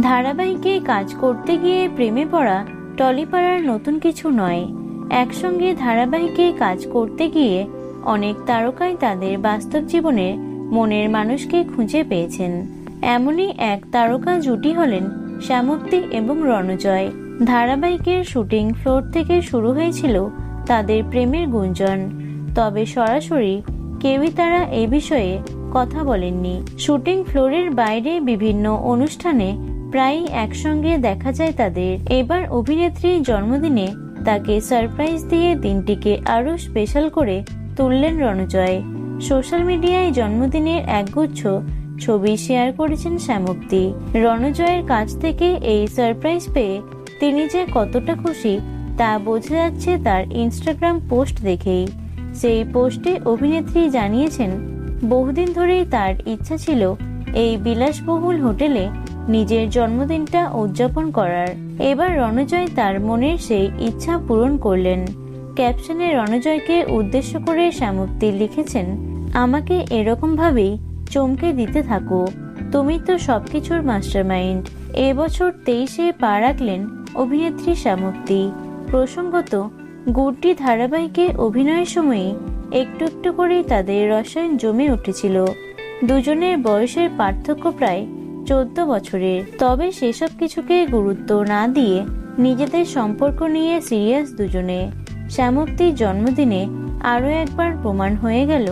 ধারাবাহিকে কাজ করতে গিয়ে প্রেমে পড়া টলিপাড়ার নতুন কিছু নয়। একসঙ্গে ধারাবাহিকে কাজ করতে গিয়ে অনেক তারকাই তাদের বাস্তব জীবনে মনের মানুষকে খুঁজে পেয়েছেন। এমনই এক তারকা জুটি হলেন শ্যামপ্তি এবং রণজয়। ধারাবাহিকের শুটিং ফ্লোর থেকে শুরু হয়েছিল তাদের প্রেমের গুঞ্জন। তবে সরাসরি কেউই তারা এ বিষয়ে কথা বলেননি। শুটিং ফ্লোরের বাইরে বিভিন্ন অনুষ্ঠানে প্রায়ই একসঙ্গে দেখা যায় তাদের। এবার অভিনেত্রীর জন্মদিনে তাকে সারপ্রাইজ দিয়ে দিনটিকে আরও স্পেশাল করে তুললেন রণজয়। সোশ্যাল মিডিয়ায় জন্মদিনের একগুচ্ছ ছবি শেয়ার করেছেন শ্যামপ্তি রণজয়ের কাছ থেকে এই সারপ্রাইজ পেয়ে তিনি যে কতটা খুশি তা বোঝা যাচ্ছে তার ইনস্টাগ্রাম পোস্ট দেখেই। সেই পোস্টে অভিনেত্রী জানিয়েছেন, বহুদিন ধরেই তার ইচ্ছা ছিল এই বিলাসবহুল হোটেলে নিজের জন্মদিনটা উদযাপন করার। এবার রণজয় তার মনের সেই ইচ্ছা পূরণ করলেন। ক্যাপশনে রণজয়কে উদ্দেশ্য করে শ্যামপ্তি লিখেছেন, আমাকে এরকম ভাবেই চমকে দিতে থাকো। তুমি তো সবকিছুর মাস্টারমাইন্ড। এবছর তেইশে পা রাখলেন অভিনেত্রী শ্যামপ্তি প্রসঙ্গত, গুড্ডি ধারাবাহিকে অভিনয়ের সময়ই একটু একটু করেই তাদের রসায়ন জমে উঠেছিল। দুজনের বয়সের পার্থক্য প্রায় চোদ্দ বছরের। তবে সেসব কিছুকে গুরুত্ব না দিয়ে নিজেদের সম্পর্ক নিয়ে সিরিয়াস দুজনে। শ্যামপ্তির জন্মদিনে আরও একবার প্রমাণ হয়ে গেল,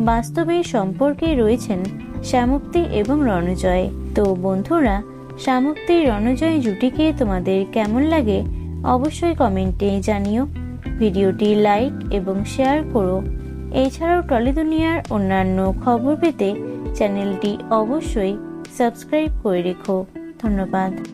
বাস্তবে সম্পর্কে রয়েছেন শ্যামপ্তি এবং রণজয়। তো বন্ধুরা শ্যামপ্তি রণজয় জুটিকে তোমাদের কেমন লাগে অবশ্যই কমেন্টে জানিও। ভিডিওটি লাইক এবং শেয়ার করো। এছাড়াও টলি দুনিয়ার অন্যান্য খবর পেতে চ্যানেলটি অবশ্যই সাবস্ক্রাইব করে রেখো। ধন্যবাদ।